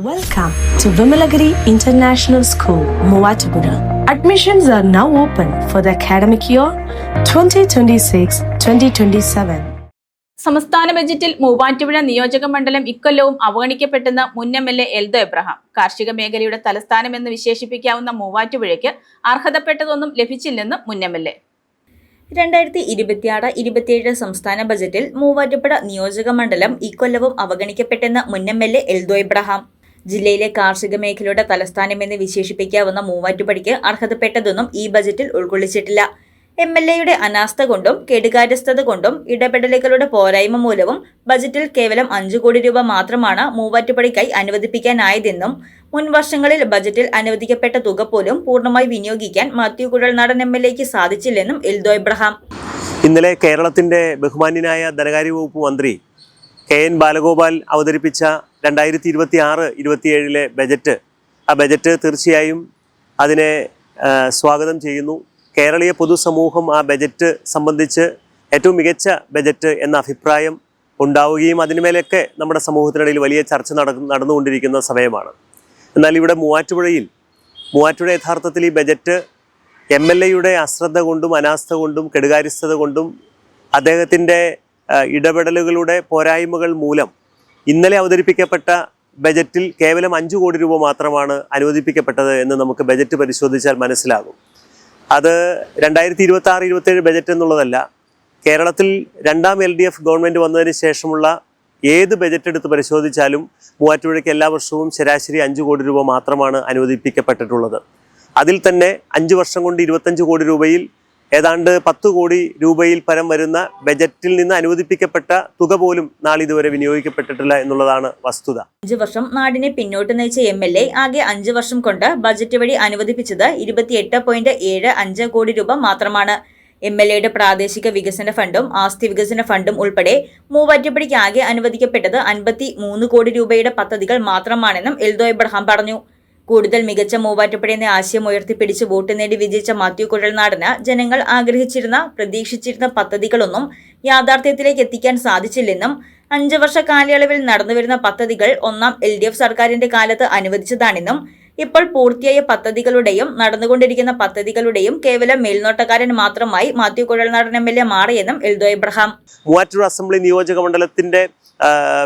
Welcome to Vimalagiri International School, Muvatupura. Admissions are now open for the academic year 2026-2027. സംസ്ഥാന ബജറ്റിൽ മൂവാറ്റുപുഴ നിയോജക മണ്ഡലം ഇക്കൊല്ലവും അവഗണിക്കപ്പെട്ടെന്ന് മുൻ M L A Eldo Abraham കാർഷിക മേഖലയുടെ തലസ്ഥാനമെന്ന് വിശേഷിപ്പിക്കാവുന്ന മൂവാറ്റുപുഴയ്ക്ക് അർഹതപ്പെട്ടതൊന്നും ലഭിച്ചില്ലെന്ന് മുൻ എം എൽ എ രണ്ടായിരത്തി ഇരുപത്തിയാറ് ഇരുപത്തിയേഴ് സംസ്ഥാന ബജറ്റിൽ മൂവാറ്റുപുഴ നിയോജക മണ്ഡലം ഇക്കൊല്ലവും അവഗണിക്കപ്പെട്ടെന്ന് മുൻ M L A Eldo Abraham ജില്ലയിലെ കാർഷിക മേഖലയുടെ തലസ്ഥാനമെന്ന് വിശേഷിപ്പിക്കാവുന്ന മൂവാറ്റുപടിക്ക് അർഹതപ്പെട്ടതൊന്നും ഈ ബജറ്റിൽ ഉൾക്കൊള്ളിച്ചിട്ടില്ല. എം എൽ എയുടെ അനാസ്ഥ കൊണ്ടും കെടുകാര്യസ്ഥത കൊണ്ടും ഇടപെടലുകളുടെ പോരായ്മ മൂലവും ബജറ്റിൽ കേവലം അഞ്ചു കോടി രൂപ മാത്രമാണ് മൂവാറ്റുപടിക്കായി അനുവദിപ്പിക്കാനായതെന്നും മുൻ വർഷങ്ങളിൽ ബജറ്റിൽ അനുവദിക്കപ്പെട്ട തുക പോലും പൂർണമായി വിനിയോഗിക്കാൻ മാത്യു കുഴൽനാടൻ എം എൽ എക്ക് സാധിച്ചില്ലെന്നും എൽദോ ഇബ്രഹാം ഇന്നലെ കേരളത്തിന്റെ ബഹുമാന്യനായ ധനകാര്യ വകുപ്പ് മന്ത്രി കെ എൻ ബാലഗോപാൽ അവതരിപ്പിച്ച രണ്ടായിരത്തി ഇരുപത്തി ആറ് ഇരുപത്തിയേഴിലെ ബജറ്റ് ആ ബജറ്റ് തീർച്ചയായും അതിനെ സ്വാഗതം ചെയ്യുന്നു. കേരളീയ പൊതുസമൂഹം ആ ബജറ്റ് സംബന്ധിച്ച് ഏറ്റവും മികച്ച ബജറ്റ് എന്ന അഭിപ്രായം ഉണ്ടാവുകയും അതിനുമേലൊക്കെ നമ്മുടെ സമൂഹത്തിനിടയിൽ വലിയ ചർച്ച നടന്നു നടന്നുകൊണ്ടിരിക്കുന്ന സമയമാണ്. എന്നാൽ ഇവിടെ മൂവാറ്റുപുഴയിൽ മൂവാറ്റുപുഴ യഥാർത്ഥത്തിൽ ഈ ബജറ്റ് എം എൽ എയുടെ അശ്രദ്ധ കൊണ്ടും അനാസ്ഥ കൊണ്ടും കെടുകാര്യസ്ഥത കൊണ്ടും അദ്ദേഹത്തിന്റെ ഇടപെടലുകളുടെ പോരായ്മകൾ മൂലം ഇന്നലെ അവതരിപ്പിക്കപ്പെട്ട ബജറ്റിൽ കേവലം അഞ്ചു കോടി രൂപ മാത്രമാണ് അനുവദിപ്പിക്കപ്പെട്ടത് എന്ന് നമുക്ക് ബജറ്റ് പരിശോധിച്ചാൽ മനസ്സിലാകും. അത് രണ്ടായിരത്തി ഇരുപത്തി ആറ് ഇരുപത്തേഴ് ബജറ്റ് എന്നുള്ളതല്ല. കേരളത്തിൽ രണ്ടാം എൽ ഡി എഫ് ഗവൺമെന്റ് വന്നതിന് ശേഷമുള്ള ഏത് ബജറ്റ് എടുത്ത് പരിശോധിച്ചാലും മൂവാറ്റുപുഴയ്ക്ക് എല്ലാ വർഷവും ശരാശരി അഞ്ച് കോടി രൂപ മാത്രമാണ് അനുവദിപ്പിക്കപ്പെട്ടിട്ടുള്ളത്. അതിൽ തന്നെ അഞ്ച് വർഷം കൊണ്ട് ഇരുപത്തഞ്ച് കോടി രൂപയിൽ ഏതാണ്ട് പത്ത് കോടി രൂപയിൽ പരം വരുന്ന ബജറ്റിൽ നിന്ന് അനുവദിപ്പിക്കപ്പെട്ട തുക പോലും നാളിതുവരെ വിനിയോഗിക്കപ്പെട്ടിട്ടില്ല എന്നുള്ളതാണ് വസ്തുത. അഞ്ചു വർഷം നാടിനെ പിന്നോട്ട് നയിച്ച എം എൽ എ ആകെ അഞ്ചു വർഷം കൊണ്ട് ബജറ്റ് വഴി അനുവദിപ്പിച്ചത് ഇരുപത്തിയെട്ട് പോയിന്റ് ഏഴ് അഞ്ച് കോടി രൂപ മാത്രമാണ്. എം എൽ എയുടെ പ്രാദേശിക വികസന ഫണ്ടും ആസ്തി വികസന ഫണ്ടും ഉൾപ്പെടെ മൂവാറ്റുപടിക്ക് ആകെ അനുവദിക്കപ്പെട്ടത് അൻപത്തി മൂന്ന് കോടി രൂപയുടെ പദ്ധതികൾ മാത്രമാണെന്നും എൽദോ എബ്രഹാം പറഞ്ഞു. കൂടുതൽ മികച്ച മൂവാറ്റുപുഴ എന്ന ആശയം ഉയർത്തിപ്പിടിച്ച് വോട്ട് നേടി വിജയിച്ച മാത്യു കുഴൽനാടന് ജനങ്ങൾ ആഗ്രഹിച്ചിരുന്ന പ്രതീക്ഷിച്ചിരുന്ന പദ്ധതികളൊന്നും യാഥാർത്ഥ്യത്തിലേക്ക് എത്തിക്കാൻ സാധിച്ചില്ലെന്നും അഞ്ചു വർഷ കാലയളവിൽ നടന്നുവരുന്ന പദ്ധതികൾ ഒന്നാം എൽ ഡി എഫ് സർക്കാരിന്റെ കാലത്ത് അനുവദിച്ചതാണെന്നും ഇപ്പോൾ പൂർത്തിയായ പദ്ധതികളുടെയും നടന്നുകൊണ്ടിരിക്കുന്ന പദ്ധതികളുടെയും കേവലം മേൽനോട്ടക്കാരൻ മാത്രമായി Mathew Kuzhalnadan M L A മാറിയെന്നും എൽദോ ഇബ്രഹാം മൂവാറ്റൂർ അസംബ്ലി നിയോജക മണ്ഡലത്തിന്റെ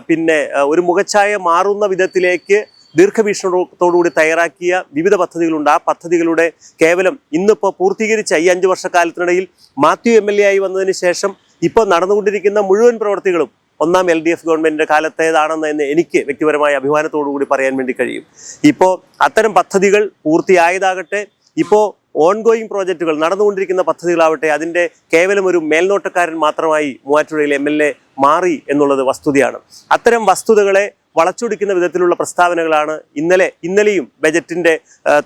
പിന്നെ ഒരു മുഖച്ഛായ മാറുന്ന വിധത്തിലേക്ക് ദീർഘവീക്ഷണത്തോടുകൂടി തയ്യാറാക്കിയ വിവിധ പദ്ധതികളുണ്ട്. ആ പദ്ധതികളുടെ കേവലം ഇന്നിപ്പോൾ പൂർത്തീകരിച്ച ഈ അഞ്ച് വർഷക്കാലത്തിനിടയിൽ മാത്യു എം എൽ എ ആയി വന്നതിന് ശേഷം ഇപ്പോൾ നടന്നുകൊണ്ടിരിക്കുന്ന മുഴുവൻ പ്രവർത്തികളും ഒന്നാം എൽ ഡി എഫ് ഗവൺമെന്റിന്റെ കാലത്തേതാണെന്ന് എന്ന് എനിക്ക് വ്യക്തിപരമായ അഭിമാനത്തോടു കൂടി പറയാൻ വേണ്ടി കഴിയും. ഇപ്പോൾ അത്തരം പദ്ധതികൾ പൂർത്തിയായതാകട്ടെ ഇപ്പോൾ ഓൺഗോയിങ് പ്രോജക്റ്റുകൾ നടന്നുകൊണ്ടിരിക്കുന്ന പദ്ധതികളാവട്ടെ അതിന്റെ കേവലം ഒരു മേൽനോട്ടക്കാരൻ മാത്രമായി മൂവാറ്റുപുഴയിൽ എ മാറി എന്നുള്ളത് വസ്തുതയാണ്. അത്തരം വസ്തുതകളെ വളച്ചൊടിക്കുന്ന വിധത്തിലുള്ള പ്രസ്താവനകളാണ് ഇന്നലെ ഇന്നലെയും ബജറ്റിന്റെ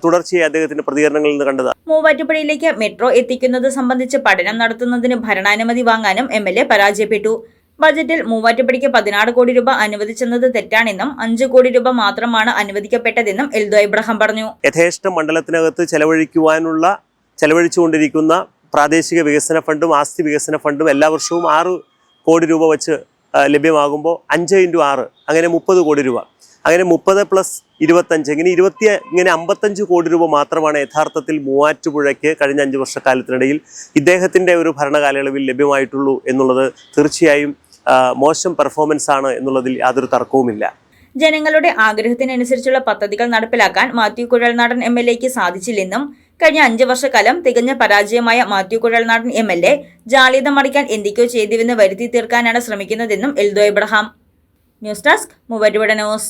തുടർച്ചയായി അദ്ദേഹത്തിന്റെ പ്രതികരണങ്ങളിൽ നിന്ന് കണ്ടത്. മൂവാറ്റുപുഴയിലേക്ക് മെട്രോ എത്തിക്കുന്നത് സംബന്ധിച്ച് പഠനം നടത്തുന്നതിന് ഭരണാനുമതി വാങ്ങാനും എം എൽ എ പരാജയപ്പെട്ടു. ബജറ്റിൽ മൂവാറ്റുപടിക്ക് പതിനാറ് കോടി രൂപ അനുവദിച്ചെന്നത് തെറ്റാണെന്നും അഞ്ചു കോടി രൂപ മാത്രമാണ് അനുവദിക്കപ്പെട്ടതെന്നും എൽദോ ഇബ്രഹാം പറഞ്ഞു. യഥേഷ്ടം മണ്ഡലത്തിനകത്ത് ചെലവഴിക്കുവാനുള്ള ചെലവഴിച്ചുകൊണ്ടിരിക്കുന്ന പ്രാദേശിക വികസന ഫണ്ടും ആസ്തി വികസന ഫണ്ടും എല്ലാ വർഷവും ആറ് കോടി രൂപ വെച്ച് ലഭ്യമാകുമ്പോൾ അഞ്ച് ഇന്റു ആറ് അങ്ങനെ മുപ്പത് കോടി രൂപ. അങ്ങനെ മുപ്പത് പ്ലസ് ഇരുപത്തഞ്ച് ഇങ്ങനെ ഇരുപത്തി ഇങ്ങനെ അമ്പത്തഞ്ച് കോടി രൂപ മാത്രമാണ് യഥാർത്ഥത്തിൽ മൂവാറ്റുപുഴയ്ക്ക് കഴിഞ്ഞ അഞ്ച് വർഷക്കാലത്തിനിടയിൽ ഇദ്ദേഹത്തിന്റെ ഒരു ഭരണകാലയളവിൽ ലഭ്യമായിട്ടുള്ളൂ എന്നുള്ളത് തീർച്ചയായും മോശം പെർഫോമൻസ് ആണ് എന്നുള്ളതിൽ യാതൊരു തർക്കവുമില്ല. ജനങ്ങളുടെ ആഗ്രഹത്തിനനുസരിച്ചുള്ള പദ്ധതികൾ നടപ്പിലാക്കാൻ മാത്യു കുഴൽനാടൻ എം എൽ എക്ക് സാധിച്ചില്ലെന്നും കഴിഞ്ഞ അഞ്ചു വർഷക്കാലം തികഞ്ഞ പരാജയമായ Mathew Kuzhalnadan M L A ജാളിയത മറിക്കാൻ എന്തൊക്കെയോ ചെയ്തുവെന്ന് വരുത്തി തീർക്കാനാണ് ശ്രമിക്കുന്നതെന്നും എൽദോ എബ്രഹാം. ന്യൂസ് ഡെസ്ക് മൂവരുവിടെ ന്യൂസ്.